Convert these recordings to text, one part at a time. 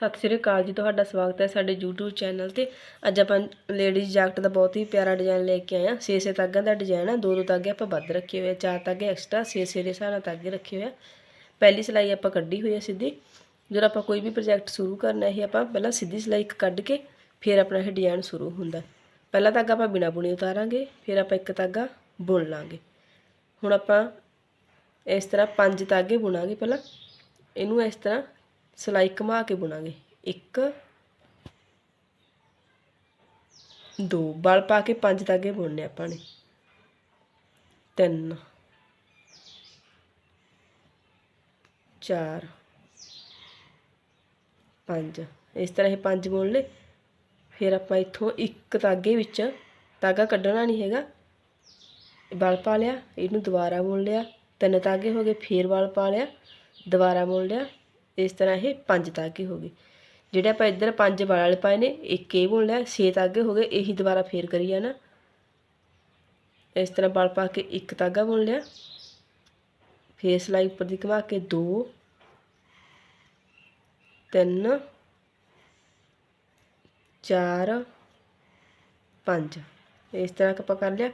ਸਤਿ ਸ਼੍ਰੀ ਅਕਾਲ ਜੀ, ਤੁਹਾਡਾ ਸਵਾਗਤ ਹੈ ਸਾਡੇ YouTube ਚੈਨਲ ਤੇ। ਅੱਜ ਆਪਾਂ ਲੇਡੀਜ਼ ਜੈਕਟ ਦਾ ਬਹੁਤ ਹੀ ਪਿਆਰਾ ਡਿਜ਼ਾਈਨ ਲੈ ਕੇ ਆਏ ਆ 6-6 ਤਾਗਾਂ ਦਾ ਡਿਜ਼ਾਈਨ ਆ। ਦੋ ਦੋ ਤਾਗੇ ਆਪਾਂ ਵੱਧ ਰੱਖੇ ਹੋਏ ਆ। ਚਾਰ ਤਾਗੇ ਐਕਸਟਰਾ 6-6 ਦੇ ਹਿਸਾਬ ਨਾਲ ਤਾਗੇ ਰੱਖੇ ਹੋਏ ਆ। ਪਹਿਲੀ ਸਿਲਾਈ ਆਪਾਂ ਕੱਢੀ ਹੋਈ ਆ ਸਿੱਧੀ। ਜਦੋਂ ਆਪਾਂ ਕੋਈ ਵੀ ਪ੍ਰੋਜੈਕਟ ਸ਼ੁਰੂ ਕਰਨਾ ਇਹ ਆਪਾਂ ਪਹਿਲਾਂ ਸਿੱਧੀ ਸਿਲਾਈ ਇੱਕ ਕੱਢ ਕੇ ਫਿਰ ਆਪਣਾ ਇਹ ਡਿਜ਼ਾਈਨ ਸ਼ੁਰੂ ਹੁੰਦਾ। ਪਹਿਲਾ ਤਾਗਾ ਆਪਾਂ ਬਿਨਾ ਬੁਣੀ ਉਤਾਰਾਂਗੇ, ਫਿਰ ਆਪਾਂ ਇੱਕ ਤਾਗਾ ਬੁਣ ਲਾਂਗੇ। ਹੁਣ ਆਪਾਂ ਇਸ ਤਰ੍ਹਾਂ ਪੰਜ ਤਾਗੇ ਬੁਣਾਂਗੇ ਪਹਿਲਾਂ। ਇਹਨੂੰ ਇਸ ਤਰ੍ਹਾਂ ਸਿਲਾਈ ਘੁਮਾ ਕੇ ਬੁਣਾਂਗੇ। ਇੱਕ, ਦੋ, ਬਲ ਪਾ ਕੇ ਪੰਜ ਧਾਗੇ ਬੁਣਨੇ ਆਪਾਂ ਨੇ। ਤਿੰਨ, ਚਾਰ, ਪੰਜ। ਇਸ ਤਰ੍ਹਾਂ ਇਹ ਪੰਜ ਬੁਣ ਲਏ। ਫਿਰ ਆਪਾਂ ਇੱਥੋਂ ਇੱਕ ਤਾਗੇ ਵਿੱਚ ਧਾਗਾ ਕੱਢਣਾ ਨਹੀਂ ਹੈਗਾ। ਬਲ ਪਾ ਲਿਆ, ਇਹਨੂੰ ਦੁਬਾਰਾ ਬੁਣ ਲਿਆ। ਤਿੰਨ ਤਾਗੇ ਹੋ ਗਏ, ਫੇਰ ਬਲ ਪਾ ਲਿਆ। ਦੁਬਾਰਾ ਬੁਣ ਲਿਆ। ਇਸ ਤਰ੍ਹਾਂ ਇਹ ਪੰਜ ਤਾਗੇ ਹੋ ਗਏ। ਜਿਹੜੇ ਆਪਾਂ ਇੱਧਰ ਪੰਜ ਵਲ ਵਾਲੇ ਪਾਏ ਨੇ, ਇੱਕ ਇਹ ਬੁਣ ਲਿਆ ਛੇ ਤਾਗੇ ਹੋ ਗਏ, ਇਹੀ ਦੁਬਾਰਾ ਫੇਰ ਕਰੀ ਜਾਣਾ ਇਸ ਤਰ੍ਹਾਂ ਵਲ ਪਾ ਕੇ ਇੱਕ ਤਾਗਾ ਬੁਣ ਲਿਆ ਫੇਰ ਸਲਾਈ ਉੱਪਰ ਦੀ ਘੁਮਾ ਕੇ ਦੋ, ਤਿੰਨ, ਚਾਰ, ਪੰਜ। ਇਸ ਤਰ੍ਹਾਂ ਆਪਾਂ ਕਰ ਲਿਆ।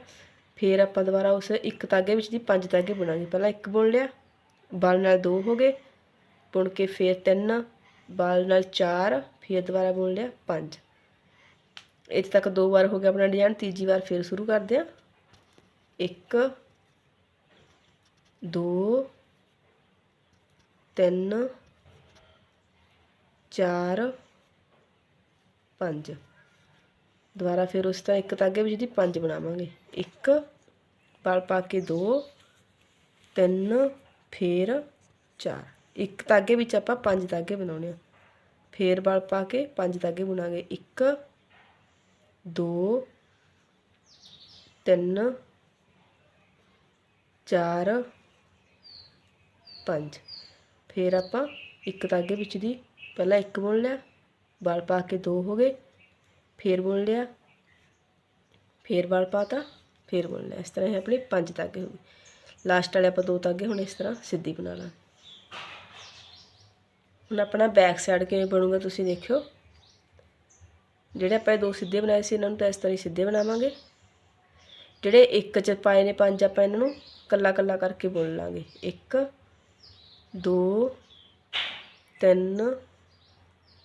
ਫਿਰ ਆਪਾਂ ਦੁਬਾਰਾ ਉਸ ਇੱਕ ਤਾਗੇ ਵਿੱਚ ਦੀ ਪੰਜ ਤਾਗੇ ਬੁਣਾਂਗੇ। ਪਹਿਲਾਂ ਇੱਕ ਬੁਣ ਲਿਆ ਬਲ ਨਾਲ ਦੋ ਹੋ ਗਏ। ਬੁਣ ਕੇ ਫਿਰ ਤਿੰਨ, ਬਾਲ ਨਾਲ ਚਾਰ, ਫਿਰ ਦੁਬਾਰਾ ਬੁਣ ਲਿਆ ਪੰਜ। ਇੱਥੇ ਤੱਕ ਦੋ ਵਾਰ ਹੋ ਗਿਆ ਆਪਣਾ ਡਿਜ਼ਾਈਨ, ਤੀਜੀ ਵਾਰ ਫਿਰ ਸ਼ੁਰੂ ਕਰਦੇ ਹਾਂ। ਇੱਕ, ਦੋ, ਤਿੰਨ, ਚਾਰ, ਪੰਜ। ਦੁਬਾਰਾ ਫਿਰ ਉਸ ਤਰ੍ਹਾਂ ਇੱਕ ਤਾਗੇ ਵਿੱਚ ਦੀ ਪੰਜ ਬਣਾਵਾਂਗੇ। ਇੱਕ, ਬਲ ਪਾ ਕੇ ਦੋ, ਤਿੰਨ, ਫਿਰ ਚਾਰ। ਇੱਕ ਧਾਗੇ ਵਿੱਚ ਆਪਾਂ ਪੰਜ ਤਾਗੇ ਬਣਾਉਣੇ ਆ। ਫੇਰ ਬਲ ਪਾ ਕੇ ਪੰਜ ਤਾਗੇ ਬੁਣਾਂਗੇ। ਇੱਕ, ਦੋ, ਤਿੰਨ, ਚਾਰ, ਪੰਜ। ਫੇਰ ਆਪਾਂ ਇੱਕ ਧਾਗੇ ਵਿੱਚ ਦੀ ਪਹਿਲਾਂ ਇੱਕ ਬੁਣ ਲਿਆ। ਬਲ ਪਾ ਕੇ ਦੋ ਹੋ ਗਏ। ਫੇਰ ਬੁਣ ਲਿਆ। ਫੇਰ ਵਲ ਪਾਤਾ। ਫੇਰ ਬੁਣ ਲਿਆ। ਇਸ ਤਰ੍ਹਾਂ ਇਹ ਆਪਣੇ ਪੰਜ ਧਾਗੇ ਹੋ ਗਏ ਲਾਸਟ ਵਾਲੇ ਆਪਾਂ ਦੋ ਧਾਗੇ ਹੁਣ ਇਸ ਤਰ੍ਹਾਂ ਸਿੱਧੀ ਬਣਾ ਲਾਂਗੇ। ਹੁਣ ਆਪਣਾ ਬੈਕ ਸਾਈਡ ਕਿਵੇਂ ਬਣੂਗਾ ਤੁਸੀਂ ਦੇਖਿਓ। ਜਿਹੜੇ ਆਪਾਂ ਇਹ ਦੋ ਸਿੱਧੇ ਬਣਾਏ ਸੀ, ਇਹਨਾਂ ਨੂੰ ਤਾਂ ਇਸ ਤਰ੍ਹਾਂ ਹੀ ਸਿੱਧੇ ਬਣਾਵਾਂਗੇ। ਜਿਹੜੇ ਇੱਕ ਚ ਪਾਏ ਨੇ ਪੰਜ, ਆਪਾਂ ਇਹਨਾਂ ਨੂੰ ਕੱਲਾ ਕੱਲਾ ਕਰਕੇ ਬੁਣ ਲਾਂਗੇ। 1 2 3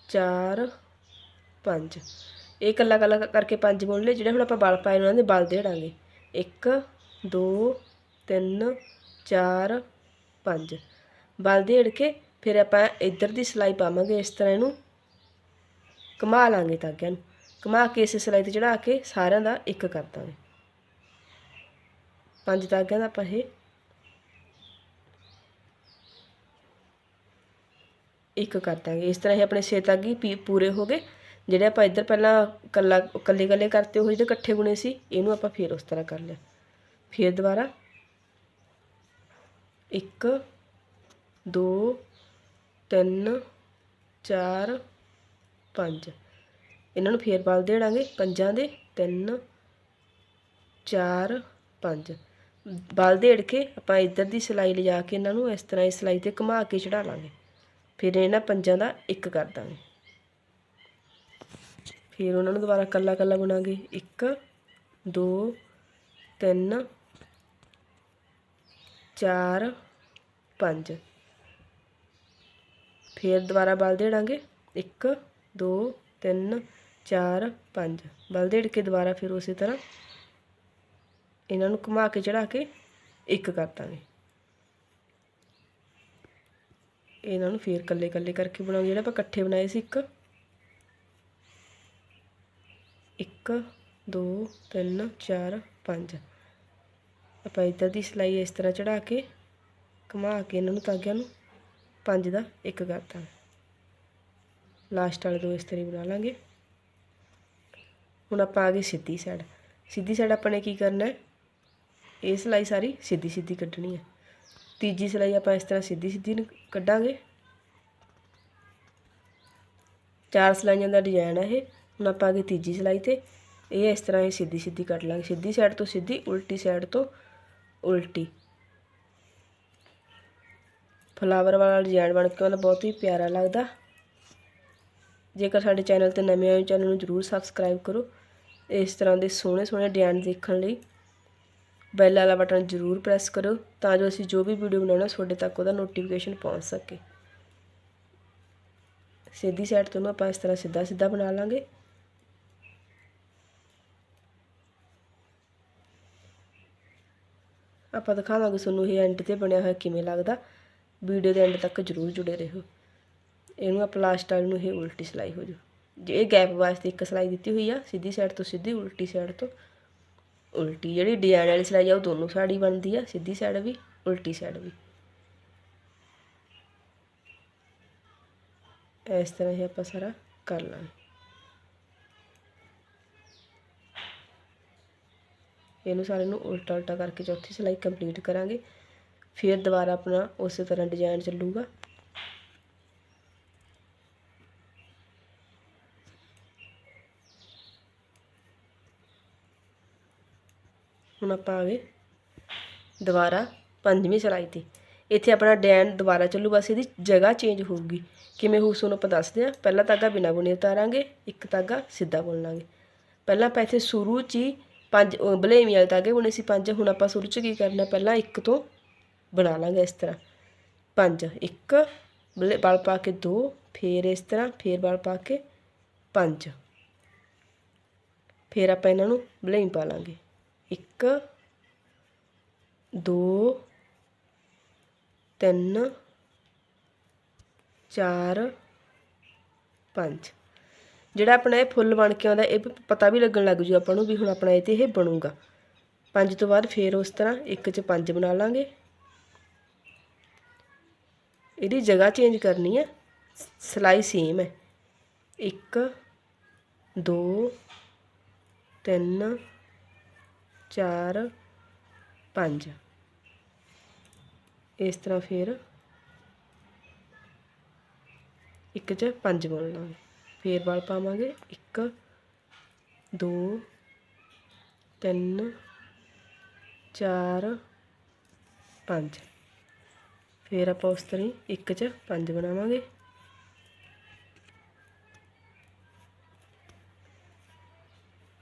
4 5 ਇਹ ਕੱਲਾ ਕੱਲਾ ਕਰਕੇ ਪੰਜ ਬੁਣ ਲਏ, ਜਿਹੜੇ ਹੁਣ ਆਪਾਂ ਬਲ ਪਾਏ ਉਹਨਾਂ ਦੇ ਬਲ ਦੇੜਾਂਗੇ 1 2 3 4 5 ਬਲ ਦੇੜ ਕੇ ਫਿਰ ਆਪਾਂ ਇੱਧਰ ਦੀ ਸਿਲਾਈ ਪਾਵਾਂਗੇ, ਇਸ ਤਰ੍ਹਾਂ ਇਹਨੂੰ ਘੁਮਾ ਲਾਂਗੇ ਤਾਗਿਆਂ ਨੂੰ। ਘੁਮਾ ਕੇ ਇਸ ਸਿਲਾਈ ਤੇ ਚੜਾ ਕੇ ਸਾਰਿਆਂ ਦਾ ਇੱਕ ਕਰ ਦਾਂਗੇ। ਪੰਜ ਤਾਗਿਆਂ ਦਾ ਆਪਾਂ ਇਹ ਇੱਕ ਕਰ ਦਾਂਗੇ। ਇਸ ਤਰ੍ਹਾਂ ਇਹ ਆਪਣੇ ਛੇ ਤਾਗੇ ਪੀ- ਪੂਰੇ ਹੋ ਗਏ। ਜਿਹੜੇ ਆਪਾਂ ਇੱਧਰ ਪਹਿਲਾਂ ਕੱਲਾ, ਕੱਲੇ ਕੱਲੇ ਕਰਤੇ, ਉਹ ਜਿਹੜੇ ਇਕੱਠੇ ਗੁਣੇ ਸੀ, ਇਹਨੂੰ ਆਪਾਂ ਫੇਰ ਉਸ ਤਰ੍ਹਾਂ ਕਰ ਲਿਆ। ਫੇਰ ਦੁਬਾਰਾ 1 2 3 4 5 ਇਹਨਾਂ ਨੂੰ ਫੇਰ ਬਲ ਦੇੜਾਂਗੇ ਪੰਜਾਂ ਦੇ। 3 4 5 ਬਲ ਦੇੜ ਕੇ ਆਪਾਂ ਇੱਧਰ ਦੀ ਸਿਲਾਈ ਲਿਜਾ ਕੇ ਇਹਨਾਂ ਨੂੰ ਇਸ ਤਰ੍ਹਾਂ ਇਸ ਸਿਲਾਈ ਤੇ ਘੁਮਾ ਕੇ ਚੜਾ ਲਾਂਗੇ ਫਿਰ ਇਹਨਾਂ ਪੰਜਾਂ ਦਾ ਇੱਕ ਕਰ ਦਾਂਗੇ। ਫਿਰ ਉਹਨਾਂ ਨੂੰ ਦੁਬਾਰਾ ਕੱਲਾ ਕੱਲਾ ਬਣਾਗੇ। 1 2 3 4 5 ਫਿਰ ਦੁਬਾਰਾ ਬਲ ਦੇੜਾਂਗੇ 1 2 3 4 5 ਬਲ ਦੇੜ ਕੇ ਦੁਬਾਰਾ ਫਿਰ ਉਸੇ ਤਰ੍ਹਾਂ ਇਹਨਾਂ ਨੂੰ ਘੁਮਾ ਕੇ ਚੜਾ ਕੇ ਇੱਕ ਕਰ ਦਾਂਗੇ। ਇਹਨਾਂ ਨੂੰ ਫੇਰ ਕੱਲੇ ਕੱਲੇ ਕਰਕੇ ਬਣਾਉਂਗੇ ਜਿਹੜਾ ਆਪਾਂ ਇਕੱਠੇ ਬਣਾਏ ਸੀ, ਇੱਕ। 1 2 3 4 5 ਆਪਾਂ ਇੱਧਰ ਦੀ ਸਿਲਾਈ ਇਸ ਤਰ੍ਹਾਂ ਚੜਾ ਕੇ ਘੁਮਾ ਕੇ ਇਹਨਾਂ ਨੂੰ ਤਾਗਿਆਂ ਨੂੰ ਪੰਜ ਦਾ, ਇੱਕ ਕਰਤਾ। ਲਾਸਟ ਵਾਲੇ ਦੋ ਇਸ ਤਰ੍ਹਾਂ ਬਣਾ ਲਾਂਗੇ। ਹੁਣ ਆਪਾਂ ਆ ਗਏ ਸਿੱਧੀ ਸਾਈਡ ਸਿੱਧੀ ਸਾਈਡ ਆਪਾਂ ਨੇ ਕੀ ਕਰਨਾ ਹੈ? ਇਹ ਸਿਲਾਈ ਸਾਰੀ ਸਿੱਧੀ ਸਿੱਧੀ ਕੱਢਣੀ ਹੈ। ਤੀਜੀ ਸਿਲਾਈ ਆਪਾਂ ਇਸ ਤਰ੍ਹਾਂ ਸਿੱਧੀ ਸਿੱਧੀ ਕੱਢਾਂਗੇ। ਚਾਰ ਸਿਲਾਈਆਂ ਦਾ ਡਿਜ਼ਾਈਨ ਹੈ ਇਹ। ਹੁਣ ਆਪਾਂ ਆ ਗਏ ਤੀਜੀ ਸਿਲਾਈ ਤੇ। ਇਹ ਇਸ ਤਰ੍ਹਾਂ ਹੀ ਸਿੱਧੀ ਸਿੱਧੀ ਕੱਢ ਲਾਂਗੇ। ਸਿੱਧੀ ਸਾਈਡ ਤੋਂ ਸਿੱਧੀ, ਉਲਟੀ ਸਾਈਡ ਤੋਂ ਉਲਟੀ। ਫਲਾਵਰ ਵਾਲਾ ਡਿਜ਼ਾਈਨ ਬਣ ਕੇ ਉਹਦਾ ਬਹੁਤ ਹੀ ਪਿਆਰਾ ਲੱਗਦਾ। ਜੇਕਰ ਸਾਡੇ ਚੈਨਲ ਤੇ ਨਵੇਂ ਆਏ ਚੈਨਲ ਨੂੰ ਜਰੂਰ ਸਬਸਕ੍ਰਾਈਬ ਕਰੋ। ਇਸ ਤਰ੍ਹਾਂ ਦੇ ਸੋਹਣੇ ਸੋਹਣੇ ਡਿਜ਼ਾਈਨ ਦੇਖਣ ਲਈ ਬੈਲ ਵਾਲਾ ਬਟਨ ਜਰੂਰ ਪ੍ਰੈਸ ਕਰੋ, ਤਾਂ ਜੋ ਅਸੀਂ ਜੋ ਵੀ ਵੀਡੀਓ ਬਣਾਉਣਾ, ਤੁਹਾਡੇ ਤੱਕ ਉਹਦਾ ਨੋਟੀਫਿਕੇਸ਼ਨ ਪਹੁੰਚ ਸਕੇ। ਸਿੱਧੀ ਸਾਈਡ ਤੋਂ ਆਪਾਂ ਇਸ ਤਰ੍ਹਾਂ ਸਿੱਧਾ ਸਿੱਧਾ ਬਣਾ ਲਾਂਗੇ। ਆਪਾਂ ਦਿਖਾਵਾਂਗੇ ਤੁਹਾਨੂੰ ਇਹ ਐਂਡ ਤੇ ਬਣਿਆ ਹੋਇਆ ਕਿਵੇਂ ਲੱਗਦਾ। ਵੀਡੀਓ ਦੇ ਐਂਡ ਤੱਕ ਜਰੂਰ ਜੁੜੇ ਰਹੋ। ਇਹਨੂੰ ਆਪਾਂ ਲਾਸਟ ਵਾਲੀ ਨੂੰ ਇਹ ਉਲਟੀ ਸਲਾਈ ਹੋ ਜੂ ਜੇ ਇਹ ਗੈਪ ਵਾਸਤੇ ਇੱਕ ਸਲਾਈ ਦਿੱਤੀ ਹੋਈ ਆ, ਸਿੱਧੀ ਸਾਈਡ ਤੋਂ ਸਿੱਧੀ, ਉਲਟੀ ਸਾਈਡ ਤੋਂ ਉਲਟੀ। ਜਿਹੜੀ ਡਿਜ਼ਾਈਨ ਵਾਲੀ ਸਲਾਈ ਆ, ਉਹ ਦੋਨੋਂ ਸਾਈਡ ਹੀ ਬਣਦੀ ਆ, ਸਿੱਧੀ ਸਾਈਡ ਵੀ, ਉਲਟੀ ਸਾਈਡ ਵੀ। ਇਸ ਤਰ੍ਹਾਂ ਹੀ ਆਪਾਂ ਸਾਰਾ ਕਰ ਲਾਂਗੇ। ਇਹਨੂੰ ਸਾਰੇ ਨੂੰ ਉਲਟਾ ਉਲਟਾ ਕਰਕੇ ਚੌਥੀ ਸਲਾਈ ਕੰਪਲੀਟ ਕਰਾਂਗੇ। ਫਿਰ ਦੁਬਾਰਾ ਆਪਣਾ ਉਸੇ ਤਰ੍ਹਾਂ ਡਿਜ਼ਾਈਨ ਚੱਲੂਗਾ। ਹੁਣ ਆਪਾਂ ਆ ਗਏ ਦੁਬਾਰਾ ਪੰਜਵੀਂ ਸਲਾਈ ਤੇ। ਇੱਥੇ ਆਪਣਾ ਡੈਨ ਦੁਬਾਰਾ ਚੱਲੂ, ਬਸ ਇਹਦੀ ਜਗ੍ਹਾ ਚੇਂਜ ਹੋਊਗੀ। ਕਿਵੇਂ ਹੋਊ ਤੁਹਾਨੂੰ ਆਪਾਂ ਦੱਸਦੇ ਆ ਪਹਿਲਾ ਧਾਗਾ ਬਿਨਾ ਬੁਣੇ ਉਤਾਰਾਂਗੇ, ਇੱਕ ਧਾਗਾ ਸਿੱਧਾ ਬੁਣ ਲਾਂਗੇ। ਪਹਿਲਾਂ ਆਪਾਂ ਇੱਥੇ ਸ਼ੁਰੂ 'ਚ ਹੀ ਪੰਜ ਬਲੇਮੀ ਵਾਲੇ ਧਾਗੇ ਬੁਣੇ ਸੀ ਪੰਜ, ਹੁਣ ਆਪਾਂ ਸ਼ੁਰੂ 'ਚ ਕੀ ਕਰਨਾ, ਪਹਿਲਾਂ ਇੱਕ ਤੋਂ ਬਣਾ ਲਾਂਗੇ ਇਸ ਤਰ੍ਹਾਂ। ਪੰਜ, ਇੱਕ, ਬਲੇ ਬਲ ਪਾ ਕੇ ਦੋ, ਫੇਰ ਇਸ ਤਰ੍ਹਾਂ, ਫੇਰ ਬਲ ਪਾ ਕੇ ਪੰਜ। ਫੇਰ ਆਪਾਂ ਇਹਨਾਂ ਨੂੰ ਬਲੇਮ ਪਾ ਲਾਂਗੇ। ਇੱਕ, ਦੋ, ਤਿੰਨ, ਚਾਰ, ਪੰਜ। ਜਿਹੜਾ ਆਪਣਾ ਇਹ ਫੁੱਲ ਬਣ ਕੇ ਆਉਂਦਾ, ਇਹ ਪਤਾ ਵੀ ਲੱਗਣ ਲੱਗ ਜੂ ਆਪਾਂ ਨੂੰ ਵੀ ਹੁਣ ਆਪਣਾ ਇਹ ਤੇ ਇਹ ਬਣੂਗਾ। ਪੰਜ ਤੋਂ ਬਾਅਦ ਫੇਰ ਉਸ ਤਰ੍ਹਾਂ ਇੱਕ 'ਚ ਪੰਜ ਬਣਾ ਲਾਂਗੇ। ਇਹਦੀ ਜਗ੍ਹਾ ਚੇਂਜ ਕਰਨੀ ਹੈ ਸਿਲਾਈ ਸੇਮ ਹੈ। ਇੱਕ, ਦੋ, ਤਿੰਨ, ਚਾਰ, ਪੰਜ। ਇਸ ਤਰ੍ਹਾਂ ਫਿਰ ਇੱਕ 'ਚ ਪੰਜ ਬੁਣ ਲਾਂਗੇ। ਫੇਰ ਵਾਲ ਪਾਵਾਂਗੇ। ਇੱਕ, ਦੋ, ਤਿੰਨ, ਚਾਰ, ਪੰਜ। ਫਿਰ ਆਪਾਂ ਉਸ ਤਰ੍ਹਾਂ ਹੀ ਇੱਕ 'ਚ ਪੰਜ ਬਣਾਵਾਂਗੇ।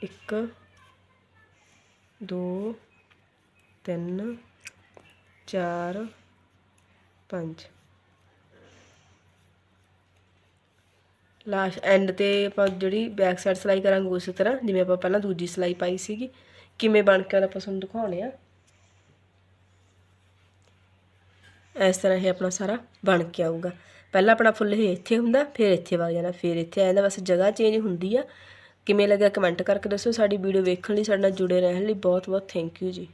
ਇੱਕ, ਦੋ, ਤਿੰਨ, ਚਾਰ, ਪੰਜ। ਲਾਸਟ ਐਂਡ ਤੇ ਆਪਾਂ ਜਿਹੜੀ ਬੈਕ ਸਾਈਡ ਸਲਾਈ ਕਰਾਂਗੇ, ਉਸੇ ਤਰ੍ਹਾਂ ਜਿਵੇਂ ਆਪਾਂ ਪਹਿਲਾਂ ਦੂਜੀ ਸਲਾਈ ਪਾਈ ਸੀਗੀ, ਕਿਵੇਂ ਬਣ ਕੇ ਆਪਾਂ ਤੁਹਾਨੂੰ ਦਿਖਾਉਣੇ ਆ। ਇਸ ਤਰ੍ਹਾਂ ਇਹ ਆਪਣਾ ਸਾਰਾ ਬਣ ਕੇ ਆਊਗਾ। ਪਹਿਲਾਂ ਆਪਣਾ ਫੁੱਲ ਇਹ ਇੱਥੇ ਹੁੰਦਾ, ਫਿਰ ਇੱਥੇ ਵਗ ਜਾਣਾ, ਫਿਰ ਇੱਥੇ ਆ ਜਾਂਦਾ। ਬਸ ਜਗ੍ਹਾ ਚੇਂਜ ਹੁੰਦੀ ਆ। ਕਿਵੇਂ ਲੱਗਿਆ ਕਮੈਂਟ ਕਰਕੇ ਦੱਸੋ। ਸਾਡੀ ਵੀਡੀਓ ਵੇਖਣ ਲਈ ਸਾਡੇ ਨਾਲ ਜੁੜੇ ਰਹਿਣ ਲਈ ਬਹੁਤ ਬਹੁਤ ਥੈਂਕ ਯੂ ਜੀ।